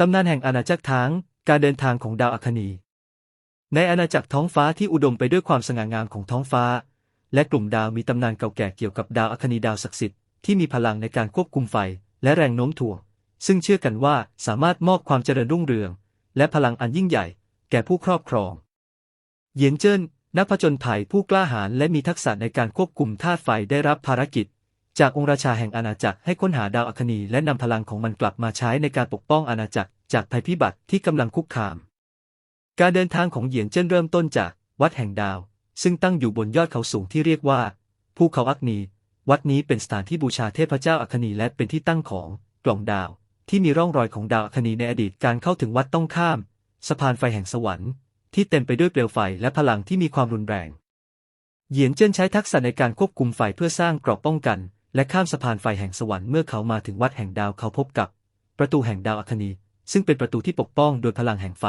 ตำนานแห่งอาณาจักรทาง การเดินทางของดาวอัคนี ในอาณาจักรท้องฟ้าที่อุดมไปด้วยความสง่างามของท้องฟ้า และกลุ่มดาวมีตำนานเก่าแก่เกี่ยวกับดาวอัคนีดาวศักดิ์สิทธิ์ที่มีพลังในการควบคุมไฟและแรงโน้มถ่วง ซึ่งเชื่อกันว่าสามารถมอบความเจริญรุ่งเรือง และพลังอันยิ่งใหญ่ แก่ผู้ครอบครอง เหยียนเจิ้นนักผจญภัยผู้กล้าหาญและมีทักษะในการควบคุมธาตุไฟได้รับภารกิจ จากองค์ราชาแห่งอาณาจักรให้ค้นหาดาวอัคนีและนำพลังของมันกลับมาใช้ในการปกป้องอาณาจักรจากภัยพิบัติที่กำลังคุกคาม การเดินทางของเหยียนเจิ้นเริ่มต้นจากวัดแห่งดาว ซึ่งตั้งอยู่บนยอดเขาสูงที่เรียกว่าภูเขาอัคนี วัดนี้เป็นสถานที่บูชาเทพเจ้าอัคนีและเป็นที่ตั้งของกล่องดาว ที่มีร่องรอยของดาวอัคนีในอดีตการเข้าถึงวัดต้องข้าม สะพานไฟแห่งสวรรค์ ที่เต็มไปด้วยเปลวไฟและพลังที่มีความรุนแรง เหยียนเจิ้นใช้ทักษะในการควบคุมไฟเพื่อสร้างกรอบป้องกัน และข้ามสะพานไฟแห่งสวรรค์เมื่อเขามาถึงวัดแห่งดาวเขาพบกับ ประตูแห่งดาวอัคนี ซึ่งเป็นประตูที่ปกป้องโดยพลังแห่งไฟ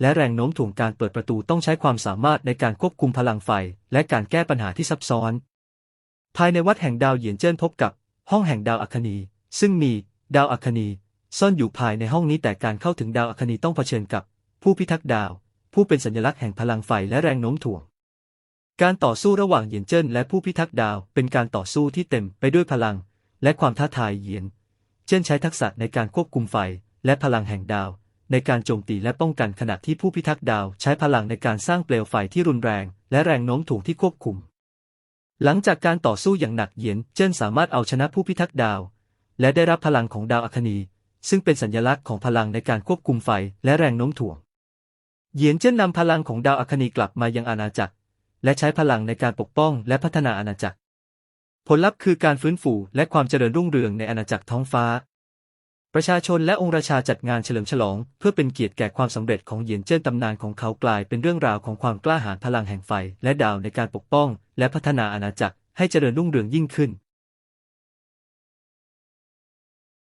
และแรงโน้มถ่วงการเปิดประตูต้องใช้ความสามารถในการควบคุมพลังไฟ และการแก้ปัญหาที่ซับซ้อน ภายในวัดแห่งดาวเหยียนเจิ้นพบกับ ห้องแห่งดาวอัคนี ซึ่งมีดาวอัคนีซ่อนอยู่ภายในห้องนี้แต่การเข้าถึงดาวอัคนีต้องเผชิญกับ ผู้พิทักษ์ดาว ผู้เป็นสัญลักษณ์แห่งพลังไฟและแรงโน้มถ่วง การต่อสู้ระหว่างเหยียนเจิ้นและผู้พิทักษ์ดาว เป็นการต่อสู้ที่เต็มไปด้วยพลัง และความท้าทายเหยียน เจิ้นใช้ทักษะในการควบคุมไฟ และพลังแห่งดาว ในการโจมตีและป้องกันขณะที่ผู้พิทักษ์ดาวใช้พลังในการสร้างเปลวไฟที่รุนแรง และแรงโน้มถ่วงที่ควบคุม หลังจากการต่อสู้อย่างหนักเหยียนเจิ้นสามารถเอาชนะผู้พิทักษ์ดาว และได้รับพลังของดาวอัคนี ซึ่งเป็นสัญลักษณ์ของพลังในการควบคุมไฟและแรงโน้มถ่วงเหยียนเจิ้นนำพลังของดาวอัคนีกลับมายังอาณาจักร และใช้พลังในการปกป้องและพัฒนาอาณาจักร ผลลัพธ์คือการฟื้นฟูและความเจริญรุ่งเรืองในอาณาจักรท้องฟ้า ประชาชนและองค์ราชาจัดงานเฉลิมฉลอง เพื่อเป็นเกียรติแก่ความสำเร็จของเหยียนเจิ้นตำนานของเขากลายเป็นเรื่องราวของความกล้าหาญพลังแห่งไฟและดาวในการปกป้อง และพัฒนาอาณาจักรให้เจริญรุ่งเรืองยิ่งขึ้น